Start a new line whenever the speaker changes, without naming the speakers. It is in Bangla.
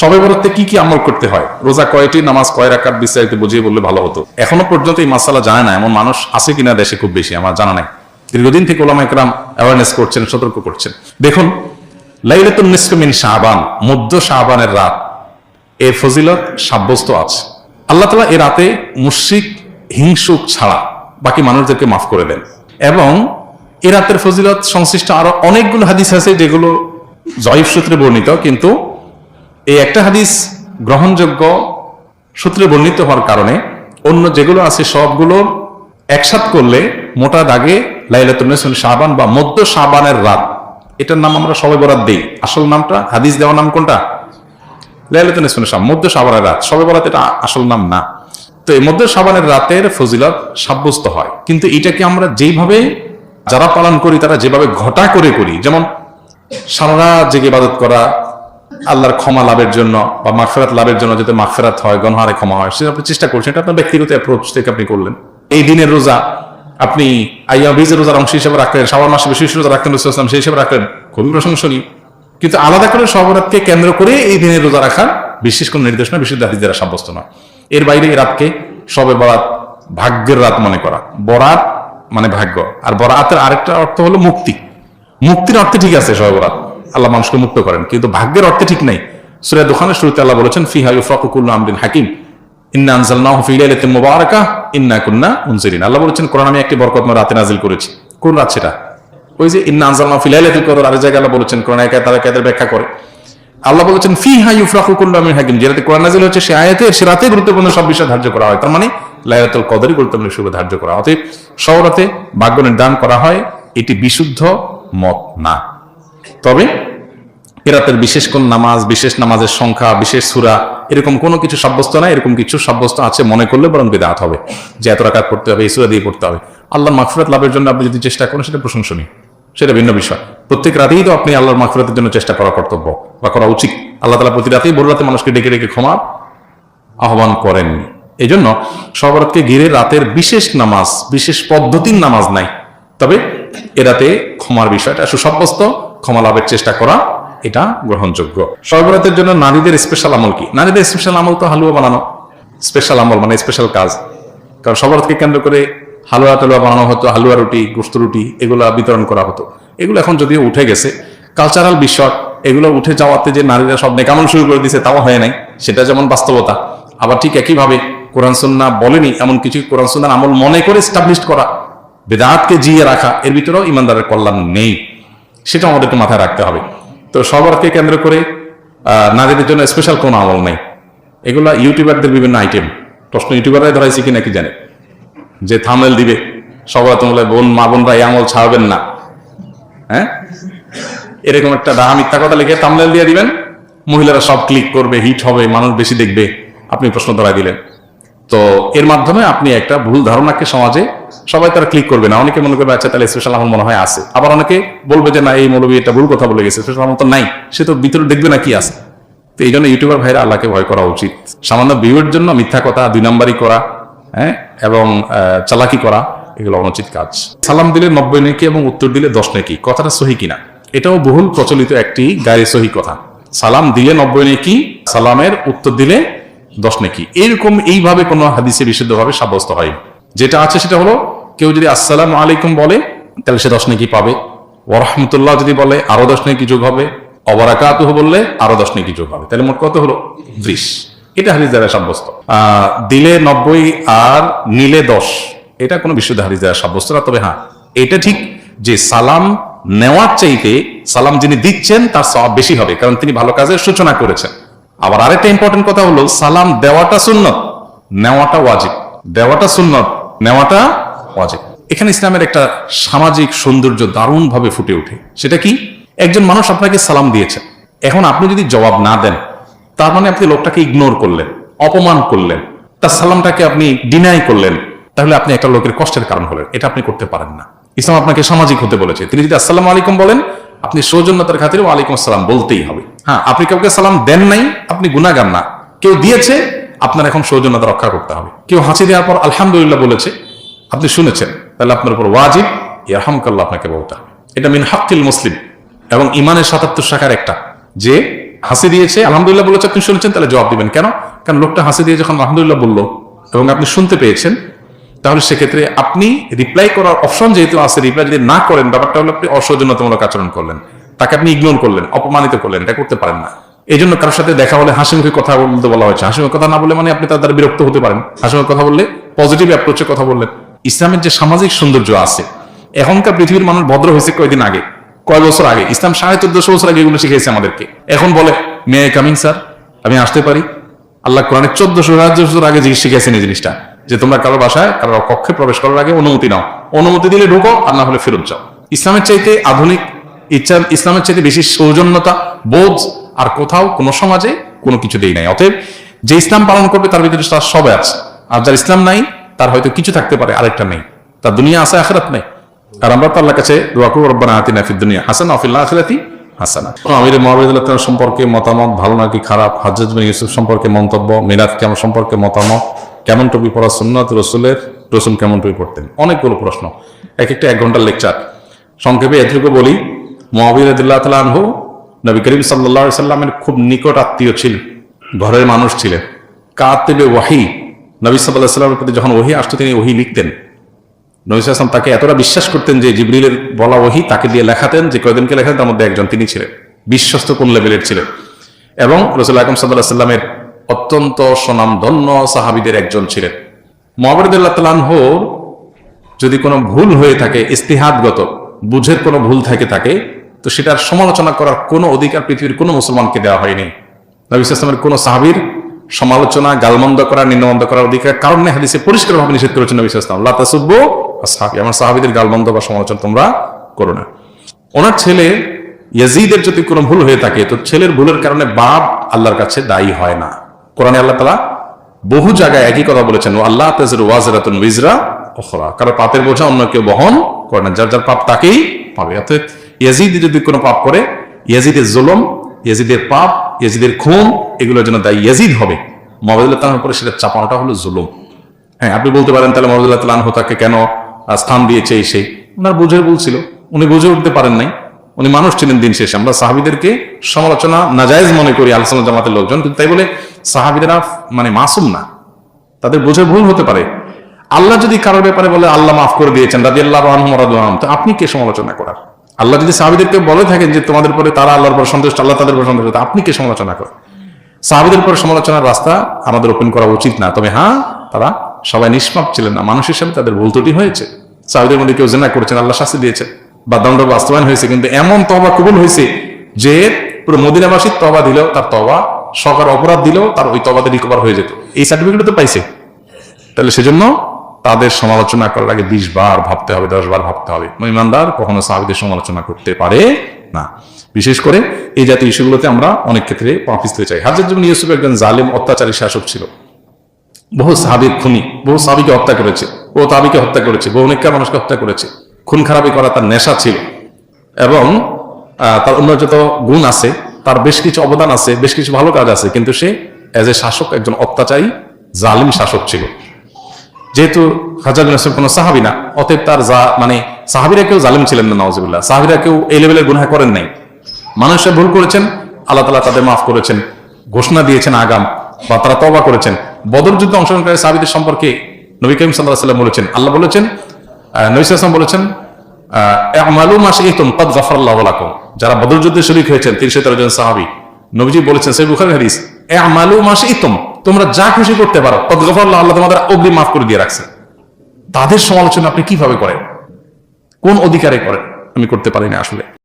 সবে বরাতে কি কি আমল করতে হয়? রোজা কয়টি, নামাজ কয় রাকাত, বিস্তারিত বুঝিয়ে বললে ভালো হতো। এখনও পর্যন্ত এই মাসালা জানে না এমন মানুষ আছে কিনা দেশে খুব বেশি, আমার জানা নাই। দীর্ঘদিন থেকে ওলামা একরাম অ্যাওয়ারনেস করছেন, সতর্ক করছেন। দেখুন, লাইলাতুন নিসফ মিন শাবান, মধ্য শাবানের রাত। এর ফজিলত সাব্যস্ত আছে। আল্লাহ তালা এ রাতে মুশরিক, হিংসুক ছাড়া বাকি মানুষদেরকে মাফ করে দেন। এবং এ রাতের ফজিলত সংশ্লিষ্ট আরও অনেকগুলো হাদিস আছে যেগুলো জয়ীফ সূত্রে বর্ণিত, কিন্তু এই একটা হাদিস গ্রহণযোগ্য সূত্রে বর্ণিত হওয়ার কারণে অন্য যেগুলো আছে সবগুলো একসাথ করলে মোটা দাগে লাইলাতুল শাবান বা মধ্য শাবানের রাত। এটার নাম আমরা সবাই বরাদ দিই। আসল নামটা, হাদিস দেওয়ার নাম কোনটা? লাইলাতুল শাবান, মধ্য শাবানের রাত। সবে বরাত, এটা আসল নাম না। তো এই মধ্য শাবানের রাতের ফজিলত সাব্যস্ত হয়। কিন্তু এটাকে আমরা যেইভাবে যারা পালন করি, তারা যেভাবে ঘটা করে করি, যেমন সারা রাত জেগে ইবাদত করা আল্লাহর ক্ষমা লাভের জন্য বা মাগফিরাত লাভের জন্য যাতে মাগফিরাত হয়, গণহারে ক্ষমা হয়, সেটা আপনি চেষ্টা করছেন, এটা আপনার ব্যক্তিগত অ্যাপ্রোচ থেকে আপনি করলেন। এই দিনের রোজা আপনি আইয়া বীজের রোজার অংশ হিসেবে রাখলেন শ্রাবণ মাসে বিশেষ রোজা রাখতেন রসুলাম সেই হিসেবে রাখলেন, খুবই প্রশংসনীয়। কিন্তু আলাদা করে সবরাতকে কেন্দ্র করে এই দিনের রোজা রাখার বিশেষ কোনো নির্দেশনা বিশেষ হাদিস দ্বারা সাব্যস্ত নয়। এর বাইরে এই রাতকে সবে বরাত, ভাগ্যের রাত মনে করা। বরাত মানে ভাগ্য। আর বরাতের আরেকটা অর্থ হলো মুক্তি। মুক্তির অর্থে ঠিক আছে সবে বরাত। আল্লাহ মানুষকে মুক্ত করেন। কিন্তু ভাগ্যের অর্থে ঠিক নাই। সুরিয়া দোকানের শুরুতে আল্লাহ বলেছেন, ফিহা ইউফাকুল্লু আমদিন হাকিম। ফি লাইলাতিন মুবারাকা, ইন্না কুন্না মুনজিরিন আল্লাহ বলেছেন, কোরআন আমি একটি বরকতময় রাতে নাজিল করেছি। কোন রাত সেটা? ওই যে ইন্না আনজালনাহু ফি কদর আর জায়গায় আল্লাহ বলেছেন, কোরআন একা তারা কাদের ব্যাখ্যা করে। আল্লাহ বলেছেন ফি হা ইউফরাকু আমিন হাকিম। হচ্ছে, সে আয়াতে গুরুত্বপূর্ণ সব বিষয় ধার্য করা হয়। তার মানে লাইলাতুল কদরই গুরুত্বপূর্ণ হিসেবে ধার্য করা অতএব সবরাতে ভাগ্য নির্ধারণ করা হয়, এটি বিশুদ্ধ মত না। তবে এরাতের বিশেষ কোন নামাজ, বিশেষ নামাজের সংখ্যা, বিশেষ সুরা, এরকম কোনো কিছু সাব্যস্ত না এরকম কিছু সাব্যস্ত আছে মনে করলে বরং বেদাত হবে। যে এত রাকাত পড়তে হবে, এই সুরা দিয়ে পড়তে হবে। আল্লাহর মাগফিরাত লাভের জন্য আপনি যদি চেষ্টা করেন, সেটা প্রশংসনীয়। সেটা ভিন্ন বিষয়। প্রত্যেক রাতেই তো আপনি আল্লাহর মাগফিরাতের জন্য চেষ্টা করা কর্তব্য বা করা উচিত। আল্লাহ তালা প্রতি রাতেই ভোর রাতে মানুষকে ডেকে ডেকে ক্ষমা আহ্বান করেন। এই জন্য সবরাতকে ঘিরে রাতের বিশেষ নামাজ, বিশেষ পদ্ধতির নামাজ নাই। তবে এ রাতে ক্ষমার বিষয়টা সুসাব্যস্ত। ক্ষমা লাভের চেষ্টা করা এটা গ্রহণযোগ্য। সর্বরাতের জন্য নারীদের স্পেশাল আমল কি? নারীদের স্পেশাল আমল তো হালুয়া বানানো। স্পেশাল আমল মানে স্পেশাল কাজ। কারণ সবরাতকে কেন্দ্র করে হালুয়া টালুয়া বানানো হতো, হালুয়া রুটি, গোস্ত রুটি, এগুলা বিতরণ করা হতো। এগুলো এখন যদিও উঠে গেছে কালচারাল বিষয়, এগুলো উঠে যাওয়াতে যে নারীরা সব নেকামল শুরু করে দিয়েছে, তাও হয় নাই। সেটা যেমন বাস্তবতা, আবার ঠিক একইভাবে কোরআন সুন্না বলেনি, এমন কিছু কোরআন সুন্নার আমল মনে করে স্টাবলিশ করা, বেদাতকে জিয়ে রাখা, এর ভিতরেও ইমানদারের কল্যাণ নেই। সেটা আমাদেরকে মাথায় রাখতে হবে। তো সবারকে কেন্দ্র করে নারীদের জন্য স্পেশাল কোনো আমল নেই। এগুলা ইউটিউবারদের বিভিন্ন আইটেম প্রশ্ন ইউটিউবাররাই ধরাইছে কি নাকি জানে? যে থামনেল দিবে, সবার তোমরা বোন, মা, বোনরা এই আমল ছাড়বেন না। হ্যাঁ? এরকম একটা ডাহা মিথ্যা কথা লিখে থামনেল দিয়ে দিবেন। মহিলারা সব ক্লিক করবে হিট হবে, মানুষ বেশি দেখবে। আপনি প্রশ্ন ধরাই দিলেন। তো এর মাধ্যমে আপনি একটা ভুল ধারণাকে সমাজে সবাই তারা ক্লিক করবে না। অনেকে মনে করবে আচ্ছা তাহলে স্পেশাল আমল মনে হয় আছে। আবার অনেকে বলবে যে, না, এই মৌলবী এটা ভুল কথা বলে গেছে। স্পেশাল আমল তো নাই। সে তো ভিতরে দেখবে না কি আছে। তো এই জন্য ইউটিউবার ভাইরা আল্লাহকে ভয় করা উচিত। সামান্য ভিউয়ের জন্য মিথ্যা কথা, দুই নাম্বারই করা হ্যাঁ এবং চালাকি করা, এগুলো অনুচিত কাজ। সালাম দিলে নব্বই নেকি এবং উত্তর দিলে দশ নেকি। কথাটা সহি কিনা? এটাও বহুল প্রচলিত একটি গায়ে সহি কথা। সালাম দিলে নব্বই নেকি, সালামের উত্তর দিলে দশ নেকি। এরকম এইভাবে কোনো হাদিসে বিশুদ্ধভাবে সাব্যস্ত হয় যেটা আছে সেটা হলো, কেউ যদি আসসালাম আলাইকুম বলে, তাহলে সে দশ নেকি পাবে। ওরহমতুল্লাহ যদি বলে, আরও দশ নেকি যোগ হবে। অবরাকাতুহ বললে, আরও দশ নেকি যোগ হবে। তাহলে মোট কত হলো? ত্রিশ। এটা হাদিস দ্বারা সাব্যস্ত। দিলে নব্বই আর নিলে দশ। এটা কোনো বিশুদ্ধ হাদিস দ্বারা সাব্যস্ত না, তবে হ্যাঁ এটা ঠিক যে সালাম নেওয়ার চাইতে সালাম যিনি দিচ্ছেন, তার সব বেশি হবে, কারণ তিনি ভালো কাজের সূচনা করেছেন। আবার আরেকটা ইম্পর্টেন্ট কথা হলো, সালাম দেওয়াটা সুন্নত, নেওয়াটা ওয়াজিব। দেওয়াটা সুন্নত নেওয়াটা ওয়াজিব। এখানে ইসলামের একটা সামাজিক সৌন্দর্য দারুণ ভাবে ফুটে ওঠে। সেটা কি? একজন মানুষ আপনাকে সালাম দিয়েছে। এখন আপনি যদি জবাব না দেন, তার মানে আপনি লোকটাকে ইগনোর করলেন, অপমান করলেন, তার সালামটাকে আপনি ডিনাই করলেন, তাহলে আপনি একটা লোকের কষ্টের কারণ হলেন। এটা আপনি করতে পারেন না। ইসলাম আপনাকে সামাজিক হতে বলেছে। তিনি যদি আসসালামু আলাইকুম বলেন, আপনি সৌজন্যতার খাতিরে ওয়ালাইকুম আসসালাম বলতেই হবে। হ্যাঁ আপনি কাউকে সালাম দেন নাই, আপনি গুনাগান না। কেউ দিয়েছে আপনার এখন সৌজন্যতা রক্ষা করতে হবে। কেউ হাসি দেওয়ার পর আলহামদুলিল্লাহ বলেছে, আপনি শুনেছেন, তাহলে আপনার উপর ওয়াজিব, ইয়ারহামকাল্লাহ আপনাকে বলতে হবে। এটা মিন হাক্কিল মুসলিম এবং ইমানের সাতাত্তর শাখার একটা। যে হাসি দিয়েছে, আলহামদুলিল্লাহ বলেছে, আপনি শুনছেন, তাহলে জবাব দিবেন। কেন? কারণ লোকটা হাসি দিয়ে যখন আলহামদুলিল্লাহ বলল এবং আপনি শুনতে পেয়েছেন, তাহলে সেক্ষেত্রে আপনি রিপ্লাই করার অপশন যেহেতু আছে রিপ্লাই যদি না করেন, ব্যাপারটা হলো আপনি অসৌজন্যতামূলক আচরণ করলেন। তাকে আপনি ইগনোর করলেন, অপমানিত করলেন, এটা করতে পারেন না। এই জন্য কারোর সাথে দেখা হলে হাসি মুখে কথা বলতে বলা হয়েছে। হাসি মুখে কথা না বলে মানে আপনি তার দ্বারা বিরক্ত হতে পারেন। হাসি মুখে কথা বললে পজিটিভ অ্যাপ্রোচে কথা বললেন। ইসলামের যে সামাজিক সৌন্দর্য আছে, এখনকার পৃথিবীর মানুষ ভদ্র হয়েছে কয়েকদিন আগে? কয় বছর আগে? ইসলাম সাড়ে চোদ্দশো বছর আগে এগুলো শিখেছে আমাদেরকে। এখন বলে মে কামিং স্যার আমি আসতে পারি। আল্লাহ কোরআনের চোদ্দশো বছর আগে শিখেছেন এই জিনিসটা, যে তোমরা কারও বাসায়, কারও কক্ষে প্রবেশ করার আগে অনুমতি নাও। অনুমতি দিলে ঢুকো, আর না হলে ফেরত যাও। ইসলামের চাইতে আধুনিক, ইচ্ছা, ইসলামের চাইতে বেশি সৌজন্যতা, বোধ আর কোথাও, কোনো সমাজে কোনো কিছু দেই নাই। অতএব যে ইসলাম পালন করবে, তার ভিতরে তার সবাই আছে। আর যার ইসলাম নাই, তার হয়তো কিছু থাকতে পারে, আরেকটা নেই। তার দুনিয়া আছে, আখেরাত নেই। আর আমরা তো আল্লাহর কাছে দোয়া করব দুনিয়া হাসান আফিল্লাহ আখিরাতি হাসানা। আমির মহাবিদুল্লাহ সম্পর্কে মতামত ভালো নাকি খারাপ? হাজরত বিন ইউসুফ সম্পর্কে মন্তব্য মিলাদ কেমন সম্পর্কে মতামত? কেমন টুপি পড়া সুন্নত রসুলের? রসুল কেমন টুপি পড়তেন অনেকগুলো প্রশ্ন। এক একটা এক ঘণ্টার লেকচার। সংক্ষেপে এটুকু বলি মহাবিদুল্লাহ তালা আনহু নবী করিম সাল্লা সাল্লামের খুব নিকট আত্মীয় ছিলেন ঘরের মানুষ ছিলেন। কাতিবে ওয়াহি, নবী সাল্লাহ সাল্লামের প্রতি যখন ওহি আসতো, তিনি ওহি লিখতেন। নবী তাকে এতটা বিশ্বাস করতেন যে জিবরিলের বলা ওহি তাকে দিয়ে লেখাতেন, যে কয়দিনকে লেখাতেন, তার মধ্যে একজন তিনি ছিলেন, বিশ্বস্ত কোন লেভেলের ছিলেন। এবং রসুল আকরম সাল্লাহ সাল্লামের অত্যন্ত সুনামধন্য সাহাবিদের একজন ছিলেন। মহাবরদুল্লাহ তালানহর যদি কোনো ভুল হয়ে থাকে, ইস্তিহাদগত, বুঝের কোনো ভুল থাকে থাকে তো সেটার সমালোচনা করার কোনো অধিকার পৃথিবীর কোনো মুসলমানকে দেওয়া হয়নি। নবী ইসলামের কোনো সাহাবির সমালোচনা, গালমন্দ করা নিম্নমন্দ করার অধিকার কারণ হাদিসে পরিষ্কারভাবে নিষেধ করেছেন নবী ইসলাম আল্লাহ তাসুব্ব সাহাবি আমার সাহাবিদের গালমন্দ বা সমালোচনা তোমরা করো না। ওনার ছেলে ইয়াজিদের যদি কোনো ভুল হয়ে থাকে, তো ছেলের ভুলের কারণে বাপ আল্লাহর কাছে দায়ী হয় না। কোরআনে আল্লাহ তালা বহু জায়গায় একই কথা বলেছেন ও আল্লাহ তাজর ওয়াজরাতুন উইজরা ওখরা কারও পাপের বোঝা অন্য কেউ বহন করে না, যার যার পাপ তাকেই পাবে। অর্থাৎ ইয়াজিদ যদি কোনো পাপ করে, ইয়াজিদের জুলম, ইয়াজিদের পাপ, ইয়াজিদের খুন, এগুলোর জন্য দায়ী ইয়াজিদ হবে। মহাবদুল্লাহ তালার পরে সেটা চাপানোটা হলো জুলুম। হ্যাঁ আপনি বলতে পারেন তাহলে মহাবদুল্লাহ তালাহ তাকে কেন স্থান দিয়েছে এই সেই? ওনার বুঝে বলছিল উনি বুঝে উঠতে পারেন নাই। উনি মানুষ ছিলেন দিন শেষে। আমরা সাহাবিদেরকে সমালোচনা নাজায়েজ মনে করি আলোচনা জামাতের লোকজন। কিন্তু তাই বলে সাহাবিদেরা মানে মাসুম না। তাদের বুঝে ভুল হতে পারে। আল্লাহ যদি কারোর ব্যাপারে বলে, আল্লাহ মাফ করে দিয়েছেন রাজি আল্লাহ রহমান তো আপনি কে সমালোচনা করার? আল্লাহ যদি সাহাবিদেরকে বলে থাকেন যে তোমাদের পরে তারা আল্লাহর পর সন্তুষ্ট, আল্লাহ তাদের পর সন্তুষ্ট আপনি কে সমালোচনা করেন? সাহাবিদের পরে সমালোচনার রাস্তা আমাদের ওপেন করা উচিত না। তবে হ্যাঁ তারা সবাই নিষ্পাপ ছিলেন না। মানুষ হিসেবে তাদের ভুল ত্রুটি হয়েছে। সাহাবিদের মধ্যে কেউ জেনা করেছেন, আল্লাহ শাস্তি দিয়েছেন। বা দণ্ড বাস্তবায়ন হয়েছে, কিন্তু এমন তবা কবুল হয়েছে যে পুরো মদিনাবাসীর তবা দিলেও তার তবা সরকার অপরাধ দিলেও তার ওই তবাতে রিকভার হয়ে যেত। এই সার্টিফিকেট তো পাইছে। তাহলে সেজন্য তাদের সমালোচনা করার আগে বিশ বার ভাবতে হবে, দশ বার ভাবতে হবে। ইমানদার কখনো সাহাবিদের সমালোচনা করতে পারে না। বিশেষ করে এই জাতীয় ইস্যুগুলোতে আমরা অনেক ক্ষেত্রে পাপিস্তে চাই হাজার জীবন ইউসুফ একজন জালিম, অত্যাচারী শাসক ছিল। বহু সাহাবির খুনি, বহু সাহাবিকে হত্যা করেছে, বহু তাবিকে হত্যা করেছে, বহু অনেককার মানুষকে হত্যা করেছে। খুন খারাপি করা তার নেশা ছিল। এবং তার অন্য যত গুণ আছে, তার বেশ কিছু অবদান আছে, বেশ কিছু ভালো কাজ আছে, কিন্তু সে এজ এ শাসক, একজন অত্যাচারী, জালিম শাসক ছিল। যেহেতু হাজার নাসির কোনো সাহাবি না অতএব তার যা মানে সাহাবিরা কেউ জালিম ছিলেন না নওয়াজিবুল্লাহ সাহাবিরা কেউ এই লেভেলের গুনাহ করেন নাই। মানুষরা ভুল করেছেন আল্লাহ তালা তাদের মাফ করেছেন ঘোষণা দিয়েছেন আগাম বা তারা তবা করেছেন। বদর যুদ্ধে অংশগ্রহণকারী সাহাবিদের সম্পর্কে নবী করিম সাল্লাহ সাল্লাম বলেছেন আল্লাহ বলেছেন আহ, নবী সাল্লাম বলেছেন যারা বদর যুদ্ধে শরীক হয়েছেন তিনশো তেরো জন সাহাবি নবীজি বলেছেন সেই বুখারি হাদিস এ মালু মাসে ইতুম তোমরা যা খুশি করতে পারো কদ গফরাল্লাহ আল্লাহ তোমাদের অগ্নি মাফ করে দিয়ে রাখছে তাদের সমালোচনা আপনি কীভাবে করেন? কোন অধিকারে করেন? আমি করতে পারিনি আসলে।